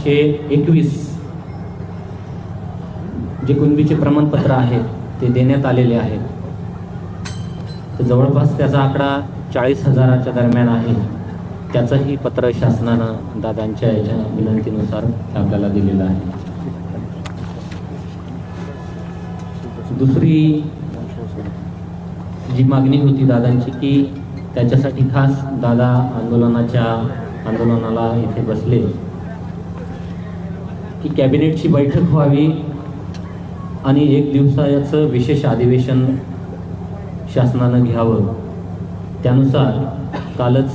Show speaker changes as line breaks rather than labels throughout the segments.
पाचशे एकवीस जे कुणबीचे प्रमाणपत्र आहेत ते देण्यात आलेले आहेत. तर जवळपास त्याचा आकडा चाळीस हजाराच्या दरम्यान आहे. त्याचंही पत्र शासनानं दादांच्या याच्या विनंतीनुसार आपल्याला दिलेलं आहे. दुसरी जी मागणी होती दादांची की त्याच्यासाठी खास दादा आंदोलनाच्या आंदोलनाला इथे बसले. की कॅबिनेटची बैठक व्हावी आणि एक दिवसाचं विशेष अधिवेशन शासनानं घ्यावं. त्यानुसार कालच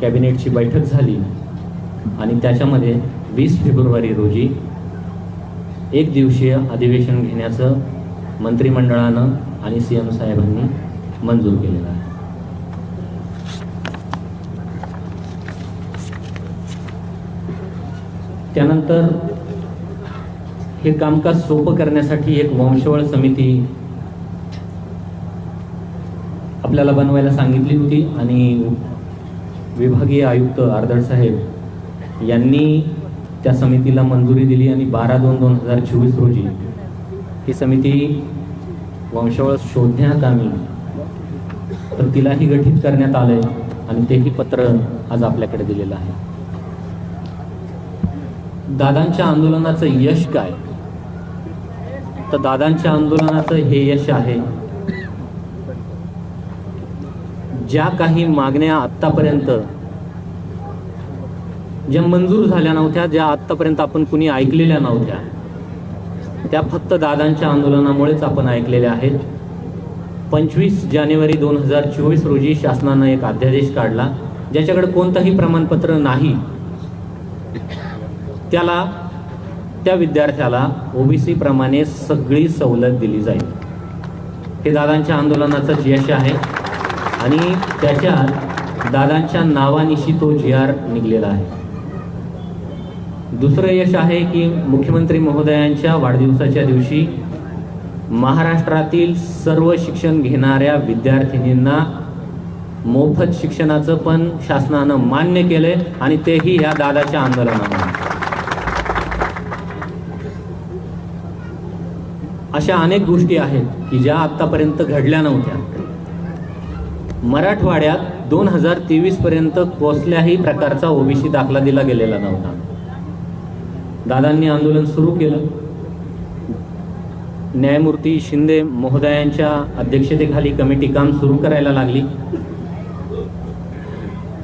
कॅबिनेटची बैठक झाली आणि त्याच्यामध्ये वीस फेब्रुवारी रोजी एक दिवसीय अधिवेशन घेण्याचं मंत्रिमंडळानं आणि सी एम साहेबांनी मंजूर केलेलं आहे. त्यानंतर हे कामकाज सोपं करण्यासाठी एक वंशवळ समिती आपल्याला बनवायला सांगितली होती आणि विभागीय आयुक्त आर्दड साहेब यांनी त्या समितीला मंजुरी दिली आणि बारा दोन दोन हजार चोवीस रोजी ही समिती वंशवळ शोधण्याकामी तर तिलाही गठीत करण्यात आलंय आणि तेही पत्र आज आपल्याकडे दिलेलं आहे. दादांच्या आंदोलनाचं यश काय? तर दादांच्या आंदोलनाचं हे यश आहे. ज्या काही मागण्या आत्तापर्यंत ज्या मंजूर झाल्या नव्हत्या ज्या आत्तापर्यंत आपण कुणी ऐकलेल्या नव्हत्या त्या फक्त दादांच्या आंदोलनामुळेच आपण ऐकलेल्या आहेत. पंचवीस जानेवारी दोन हजार चोवीस रोजी शासनानं एक अध्यादेश काढला ज्याच्याकडे कोणतंही प्रमाणपत्र नाही. त्याला त्या विद्यार्थ्याला ओबीसी प्रमाणे सगळी सवलत दिली जाईल. हे दादांच्या आंदोलनाचं यश आहे आणि त्याच्यात दादांच्या नावानिशी तो जी आर निघलेला आहे. दुसरं यश आहे की मुख्यमंत्री महोदयांच्या वाढदिवसाच्या दिवशी महाराष्ट्रातील सर्व शिक्षण घेणाऱ्या विद्यार्थिनींना मोफत शिक्षणाचं पण शासनानं मान्य केलंय आणि तेही या दादाच्या आंदोलनामुळे. अशा अनेक गोष्टी आहेत की ज्या आत्तापर्यंत घडल्या नव्हत्या. मराठवाड्यात दोन हजार तेवीस पर्यंत कसल्याही प्रकारचा ओबीसी दाखला दिला गेलेला नव्हता. दादांनी आंदोलन सुरू केलं. न्यायमूर्ती शिंदे महोदयांच्या अध्यक्षतेखाली कमिटी काम सुरू करायला लागली.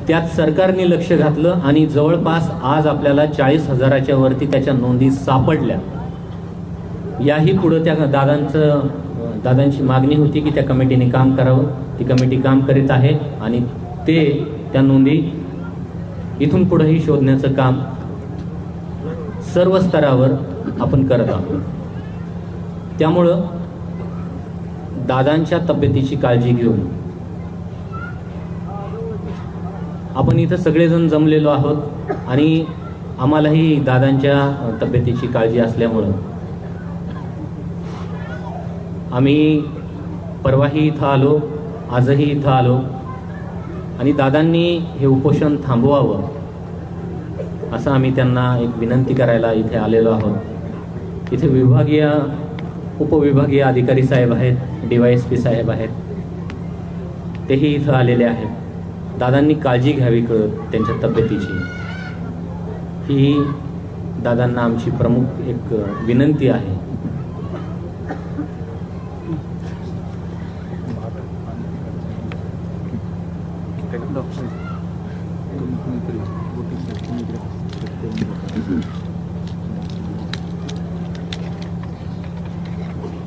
त्यात सरकारने लक्ष घातलं आणि जवळपास आज आपल्याला चाळीस हजाराच्या वरती त्याच्या नोंदी सापडल्या. याही पुढं त्या दादांचं दादांची मागणी होती की त्या कमिटीने काम करावं. ती कमिटी काम करीत आहे आणि ते त्या नोंदी इथून पुढेही शोधण्याचं काम सर्व स्तरावर आपण करत आहोत. त्यामुळं दादांच्या तब्येतीची काळजी घेऊन आपण इथं सगळेजण जमलेलो आहोत आणि आम्हालाही दादांच्या तब्येतीची काळजी असल्यामुळं आम्ही परवाही इथं आलो आजही इथं आलो. आणि दादांनी हे उपोषण थांबवावं असं आम्ही त्यांना एक विनंती करायला इथे आलेलो आहोत. इथे विभागीय उपविभागीय अधिकारी साहेब आहेत डी वाय एस पी साहेब आहेत. तेही इथं आलेले आहेत. दादांनी काळजी घ्यावी कळत त्यांच्या तब्येतीची. ही दादांना आमची प्रमुख एक विनंती आहे.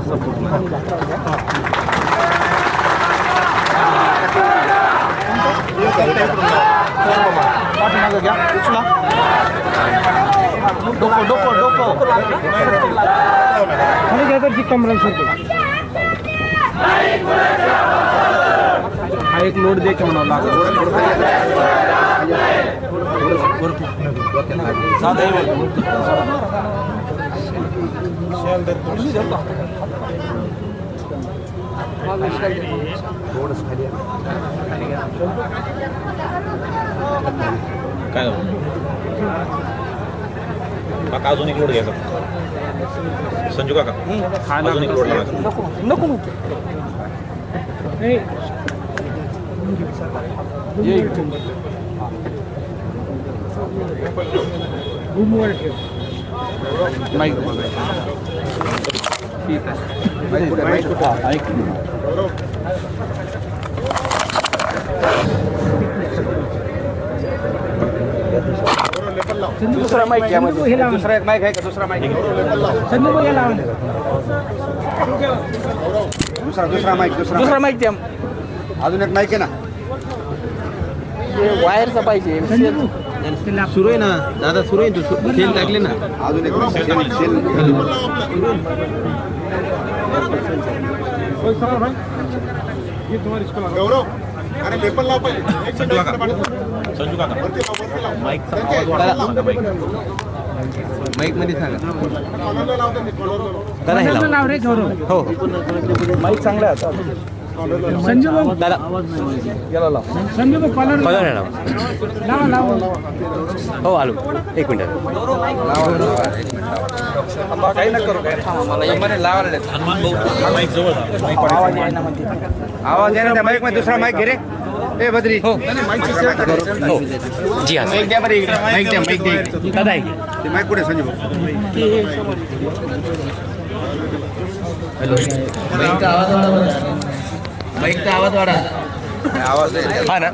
थोडंसं पूर्ण घ्या उचला
डोकं डोकं डोकं कमरा हा एक लोड दे म्हणावं लागेल
काय काका अजून एक लोड घ्यायचा. संजू काका अजून एक लोड लावायचा
नको नको. रूमवर ठेव माईक ठीक आहे. दुसरा माईक घ्या मध्ये. दुसरा एक माईक आहे का? दुसरा माईक
दुसरा दुसरा माईक दुसरा
दुसरा माईक द्या.
अजून एक माईक आहे ना?
वायरचा पाहिजे
सुरू आहे ना? दादा सुरू आहे तू? खेळ टाकले ना?
अजून एक सेल सेल
संजू काका. संजू काका. माईकचा आवाज वाढवा माईक.
माईकमध्ये सांगा.
हो. माईक चांगला आहे आता. संजय भाऊ.
दादा.
याला लाव संजय भाऊ कॉलर लावा लावा.
हो आलो. एक मिनिट.
काही नका करू काय
हनुमान भाऊ माईक जवळ जा. माईक
आवाज ना
त्या माईकमध्ये दुसरा माईक घे रे. ए बद्री. हो.
जी हा.
माईक द्या बरं इकडे. माईक द्या माईक द्या इकडे.
दादा आहे
ते माईक कुठे संजू भाऊ?
माईकचा आवाज वाढा.
आवाज
हा ना.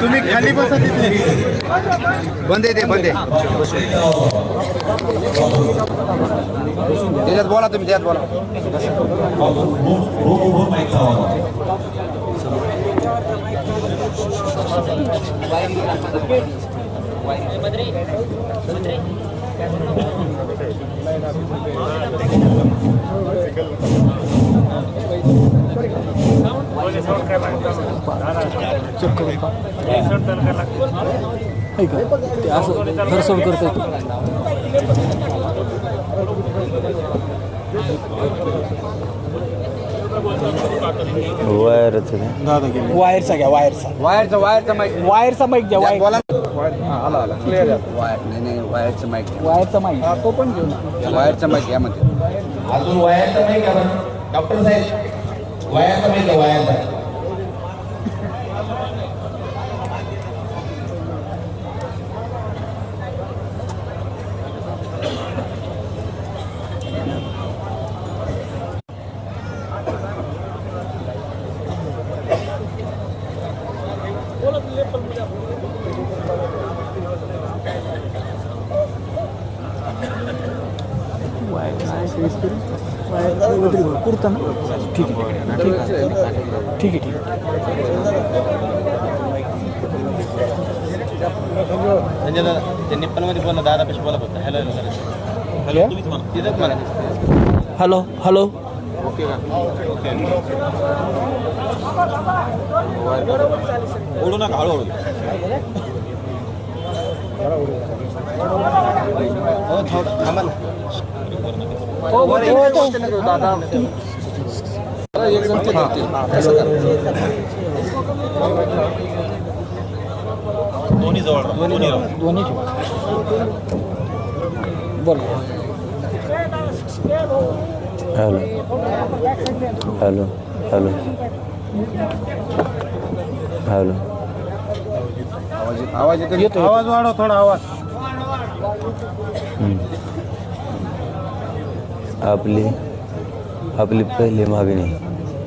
तुम्ही खाली बसा तिथे. बंद आहे ते बंद त्याच्यात बोला तुम्ही त्यात बोला.
धरसोड करतोय वायरचा घ्या वायरचा
वायरचा वायरचा माईक
वायरचा माईक घ्या वायर
बोला आला आला क्लिअर वायर नाही नाही वायरचं माईक
वायरचा माईक तो पण घेऊ
वायरचं माईक यामध्ये
अजून वयाचं नाही का डॉक्टर साहेब वयाचं माहिती वयाचं? वायाचा
पुरतं ना? ठीक आहे ठीक आहे ठीक आहे. ठीक आहे
संजय दादा ते निप्पलमध्ये बोला दादा पेशी बोला फक्त हॅलो हॅलो.
तुम्हीच म्हणा
तिथंच
हॅलो हॅलो
ओढू नका हळूहळू.
हो थांबा ना.
दोन्ही जवळ दोन्ही
दोन्ही बोल
हॅलो हॅलो हॅलो हॅलो
आवाज आवाज येतो
येतो
आवाज वाढव थोडा आवाज
आपली आपली पहिली मागणी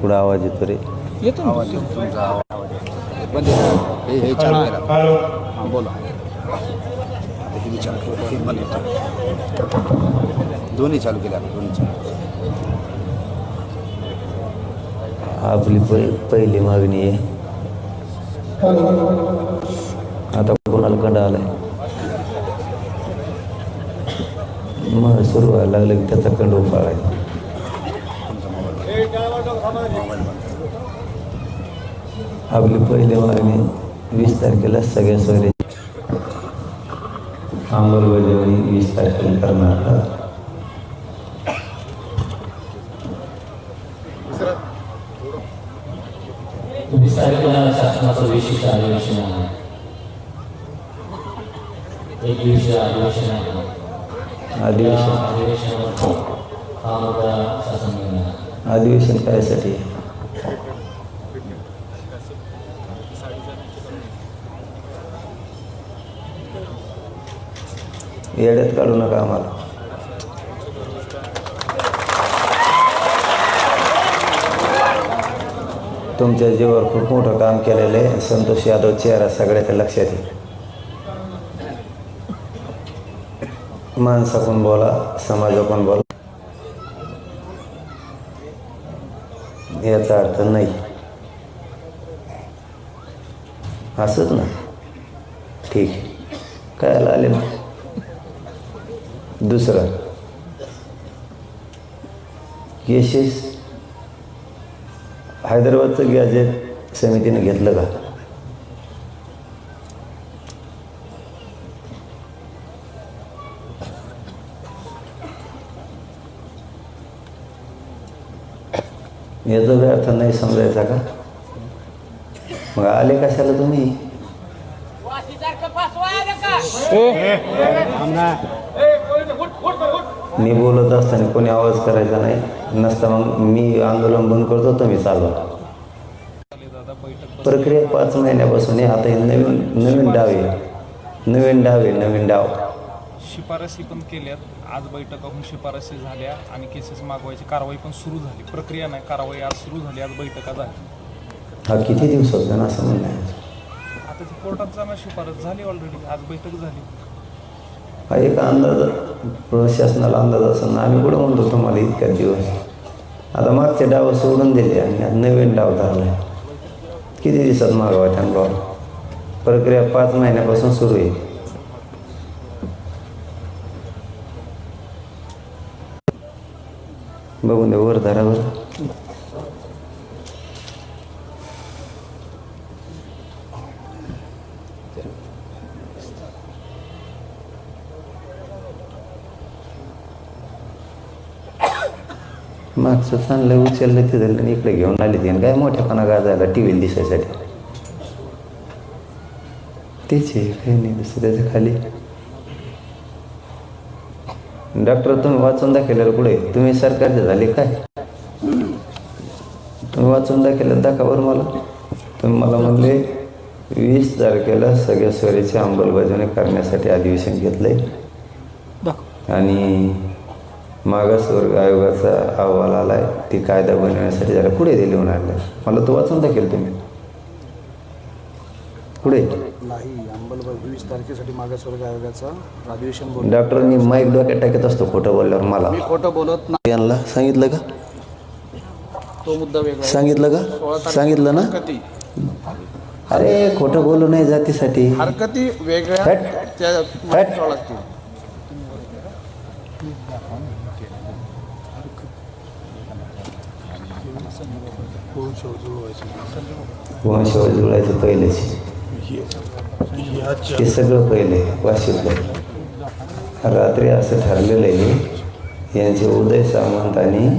कुठं आवाज़ येतो रे?
येतो ना.
तुमचा आवाज़ बंद आहे. हे हे चालू हाँ बोला. आता हे बी चालू केलं हे बंद होतं दोन्ही चालू केले आता दोन्ही चालू.
आपली पहिली मागणी आहे. आता कोण कंड आलाय? मग सुरू व्हायला लागलं की त्याचा कंड उफाळायचा आपली पहिली मागणी वीस तारखेला सगळ्या सोयरे अंमलबजावणी वीस तारखेला करणार
वीस तारखेला शासनाचं विशिष्ट अधिवेशन आहे एक दिवसीय अधिवेशन आहे
अधिवेशन अधिवेशन कायसाठी येड्यात काढू नका आम्हाला. तुमच्या जीवावर खूप मोठं काम केलेलं आहे. संतोष यादव चेहरा सगळ्याच्या लक्षात येईल माणसाकडून बोला समाजाकडून बोला. याचा अर्थ नाही. असंच ना? ठीक. काय आले ना? दुसरं. केसेस हैदराबादचं गॅजेट समितीने घेतलं का याचा बी अर्थ समजायचा का मग आले कशाला तुम्ही? मी बोलत असताना कोणी आवाज करायचा नाही. नसता मग मी आंदोलन बंद करतो तुम्ही चालवा. प्रक्रिया पाच महिन्यापासून आहे आता हे नवीन नवीन डाव आहे. नवीन डाव आहे नवीन डाव.
शिफारसी पण केल्यात. आज बैठका होऊन शिफारसी झाल्या आणि केसेस मागवायची कारवाई पण सुरू झाली. प्रक्रिया नाही कारवाई आज सुरू झाली आज बैठका झाली
हा किती दिवसाचा ना असं म्हणणं आहे?
आता ती कोर्टात जाणार शिफारस झाली ऑलरेडी आज बैठक झाली.
हा एक अंदाज प्रशासनाला अंदाज असेल ना आम्ही कुठं म्हणतो तुम्हाला इतक्या दिवस? आता मागचे डाव सोडून दिले आणि आता नवीन डाव धरलाय. किती दिवसात मागावा त्यांना प्रक्रिया पाच महिन्यापासून सुरू आहे. बघून दे वर धरावर मागचं चांगलं उचललं ते झालं आणि इकडे घेऊन आले ते. काय मोठ्यापणा गाजायला टी व्हीला दिसायसाठी. तेच आहे काही नाही दुसरं त्याच्याखाली. डॉक्टर तुम्ही वाचून दाखवलेलं कुठे तुम्ही सरकारचे झाले काय? तुम्ही वाचून दाखवलं दाखवावर मला. तुम्ही मला म्हणले वीस तारखेला सगळ्या स्वरीची अंमलबजावणी करण्यासाठी अधिवेशन घेतलंय.
दाखव.
आणि मागासवर्ग आयोगाचा अहवाल आलाय ती कायदा बनवण्यासाठी जरा पुढे दिले आणलं मला तो वाचून दाखवेल तुम्ही. पुढे.
नाही अंमलबजावणी. वीस तारखेसाठी मागासवर्ग आयोगाचं अधिवेशन बोल
डॉक्टरनी माईक डोक्यात टाकत असतो खोटं बोलल्यावर मला.
मी खोटं बोलत नाही
यांना सांगितलं का?
तो मुद्दा वेगळा आहे.
सांगितलं का? सांगितलं ना?
हरकती.
अरे खोटं बोलू नाही जातीसाठी.
हरकती वेगळ्या
हट.
त्या
हट.
लागतील
जुळायचं पहिलेच. हे सगळं पहिले वाशितलं रात्री असं ठरलेलं आहे यांचे उदय सामंत आणि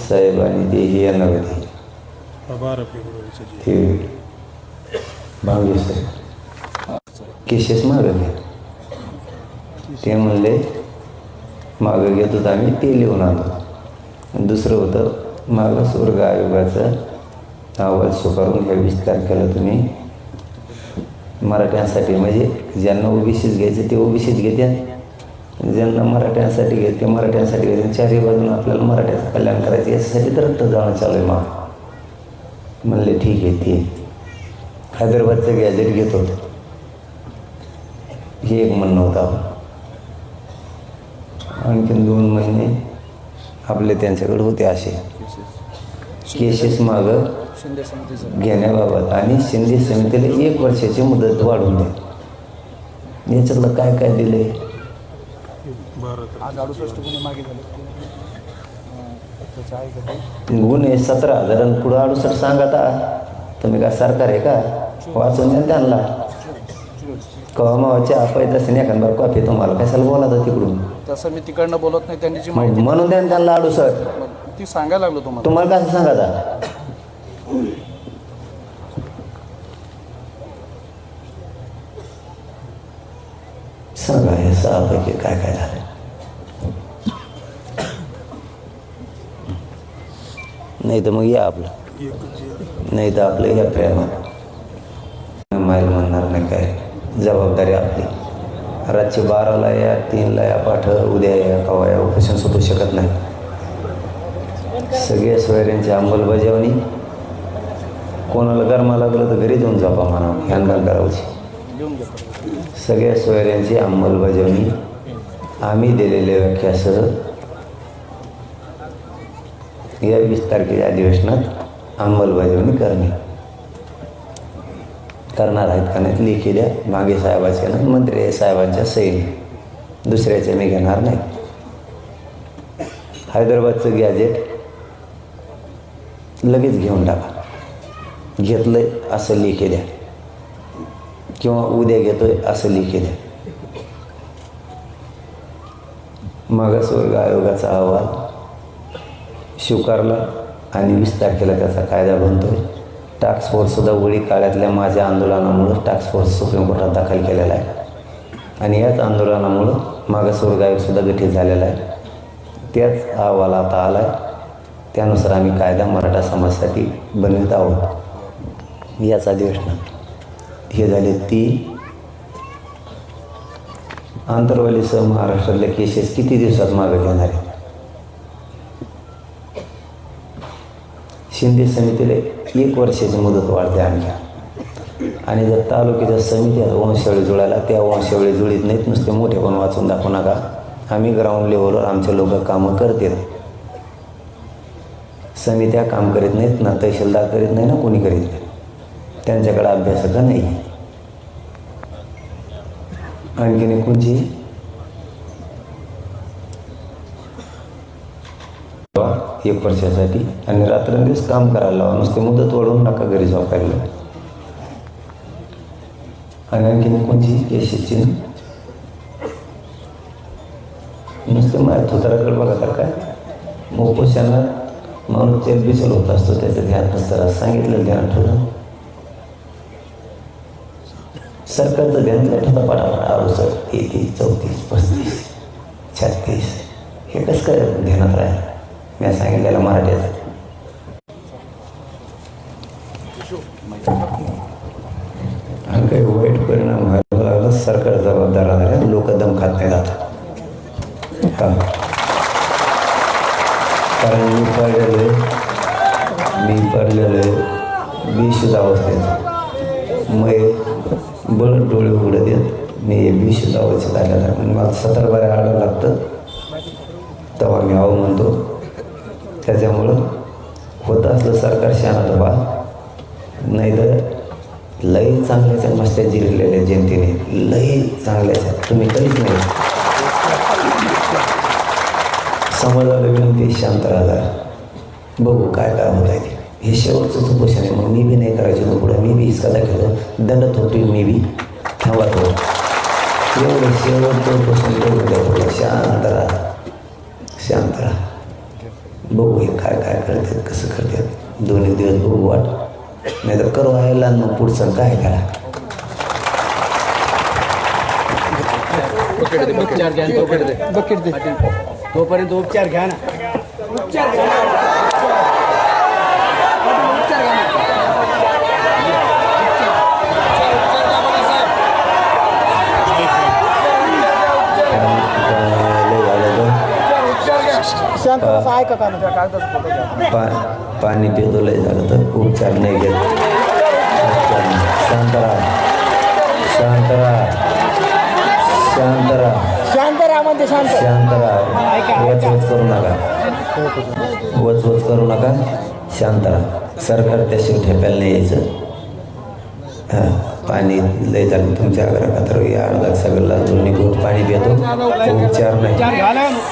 साहेब आणि तेही येणार कधी ते भांगे साहेब केसेस मागवले ते म्हणले मागं घेत होतं आम्ही ते लिहून आलो दुसरं होतं मागासवर्ग आयोगाचा अहवाल स्वीकारून ह्या वीस तारखेला तुम्ही मराठ्यांसाठी. म्हणजे ज्यांना ओबीसीच घ्यायचं ते ओबीसीच घेते ज्यांना मराठ्यांसाठी घेत ते मराठ्यांसाठी घेते चारही बाजून आपल्याला मराठ्याचं कल्याण करायचं याच्यासाठी तर रक्त जाणं चालू आहे मग. म्हणले ठीक आहे ते हैदराबादचं गॅजेट घेतो. हे एक म्हणणं होतं आपण आणखीन दोन महिने आपले त्यांच्याकडे होते असे. केसेस मागं
शिंदे समितीचं
घेण्याबाबत आणि शिंदे समितीला एक वर्षाची मुदत वाढवून द्या. याच्यातलं काय काय दिलंय?
आज अडुसष्ट गुन्हे मागे झाले. अं, त्याचं आहे?
गुन्हे सतरा हजार आणि पुढं अडुसष्ट सांगा आता. तुम्ही काय सरकार आहे का? वाचून द्या त्यांना. कवा मावाच्या आपण तसं नाही एखाद कॉफी तुम्हाला कशाला बोलायचं तिकडून?
तसं मी तिकडनं बोलत नाही त्यांनी
म्हणून द्या त्यांना अडुसष्ट.
ती सांगायला लागलो तुम्हाला.
तुम्हाला कसं सांगा सांगा हे सहापैकी काय काय झालं नाही तर मग या आपलं. नाही तर आपलं या प्रेमात. माईल म्हणणार नाही काय? जबाबदारी आपली. रातची बाराला या तीनला या पाठ उद्या या कवा या उपोषण सुटू शकत नाही. सगळ्या सोयऱ्यांची अंमलबजावणी. कोणाला गरमा लागलं तर घरी जाऊन जापा म्हणा. ह्यांना करावची. सगळ्या सोयऱ्यांची अंमलबजावणी. आम्ही दिलेल्या व्याख्यासह या वीस तारखेच्या अधिवेशनात अंमलबजावणी करणे. करणार आहेत का नाही लेखी द्या. मागे साहेबाच्या ना मंत्री साहेबांच्या सहीने दुसऱ्याचे मी घेणार नाही. हैदराबादचं गॅजेट लगेच घेऊन टाका. घेतलं असं लेखी द्या. किंवा उद्या घेतोय असं लिखी द्या मागासवर्ग आयोगाचा अहवाल स्वीकारला आणि वीस तारखेला त्याचा कायदा बनतोय. टास्क फोर्ससुद्धा वळी काळातल्या माझ्या आंदोलनामुळं टास्क फोर्स सुप्रीम कोर्टात दाखल केलेला आहे. आणि याच आंदोलनामुळं मागासवर्ग आयोगसुद्धा गठीत झालेला आहे. त्याच अहवाल आता आला आहे त्यानुसार आम्ही कायदा मराठा समाजासाठी बनवित आहोत. याच अधिवेशनात. हे झाले तीन. आंतरवालीसह महाराष्ट्रातल्या केसेस किती दिवसात मागे घेणार आहेत? शिंदे समितीला एक वर्षाची मुदत वाढते आणखी. आणि जर तालुक्याच्या समिती वंशावळी जुळायला त्या वंशावळी जुळीत नाहीत नुसते मोठे पण वाचून दाखवू नका. आम्ही ग्राउंड लेवलवर आमचे लोक कामं करतील. समित्या काम करीत नाहीत ना तहसीलदार करीत नाही ना कोणी करीत नाही. त्यांच्याकडे अभ्यासक नाही. आणखीन कोणची एक वर्षासाठी. आणि रात्रंदिवस काम करायला लावा. नुसते मुदत वाढवून नका घरी झोपायला आणि आणखीन कोणची यशस्वी नुसतं माझ्या थोताराकडे बघा तर काय? उपोषणात माणूस तेल बिचल होत असतो. त्याचं ध्यान नसतं सांगितलं ध्यान ठेवलं सरकारचं ध्यान ठेवता पटापट अडुसष्ट तेहतीस चौतीस पस्तीस छत्तीस. हे कसं काय ध्यानात राहील मी सांगितलेलं मराठीचं आणि काही वाईट परिणाम व्हायला लागला. सरकार जबाबदार राहणार लोक दम खात नाही. जातात हा. कारण मी पडलेलो आहे मी पडलेलो आहे. बेशुद्ध अवस्थेत मग बळत डोळे उघडत येत मी बेशुद्ध अवस्थेत झाल्या आहे म्हणजे मला सतर बारा आडावं लागतं. तेव्हा मी आहो म्हणतो. त्याच्यामुळं होत असलं सरकार शानात बा नाही तर लई चांगल्याच्या मस्त्या जिरलेल्या जनतेने. लई चांगल्याच्या तुम्ही काहीच नाही. समाजाला विनंती शांत राहा बघू काय काय होत आहे ते. हे शेवटचं उपोषण आहे. मग मी बी नाही करायचं तो पुढं. मी बी इसका दाखवतो दंडत होतो मी बी. थांबा तो. एवढं शेवटचं उपोषण पुढं शांत राहा. शांत राहा. बघू हे काय काय करतात कसं करतात. दोन एक दिवस बघू वाट. नाही तर करू आहे आणि मग पुढचं काय करा.
उपचार घ्या आणि तोपर्यंत. दे.
बकेट दे
तोपर्यंत उपचार घ्या ना.
ऐका का कागदाचा फोटो घ्या
पा पाणी पितो लय झालं तर उपचार नाही घेत शांत राहा शांत राहा शांत राहा
शांत राहा म्हणते शांत
शांत राहा वच वच करू नका. वच वच करू नका. शांत राहा सरकार त्याशी ठेपायला नाही यायचं. हां पाणी लय झालं. तुमच्या घरात तर या अर्धा सगळ्याला दोन्ही घोट पाणी पितो. उपचार नाही.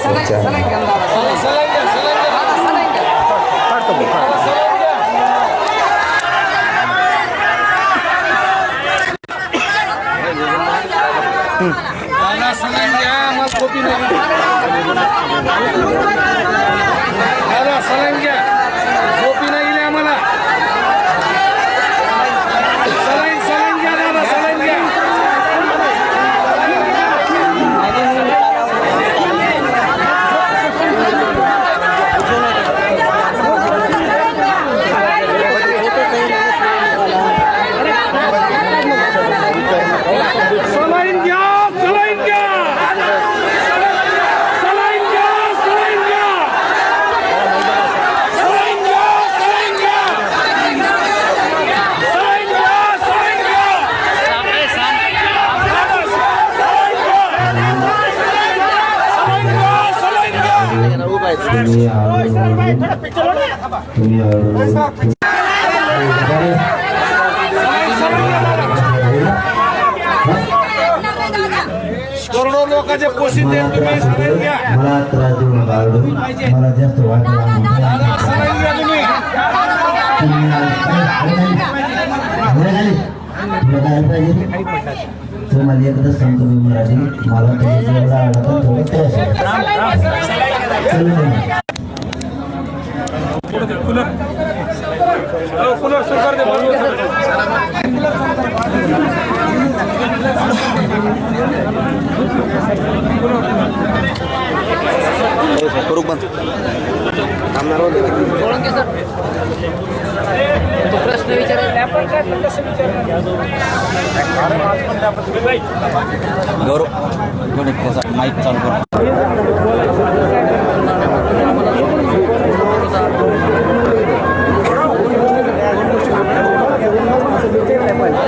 उपचार नाही तुम्ही हळूहळू तुम्ही
लोकांचे पोषित
मला त्रास देऊ नका. मला जास्त वाट तुम्हाला एकदा सांगतो मी मराठी मला तुम्ही एवढा त्रास
कर दे
करू बंद. थांबणार गौरव माईक चालू कर.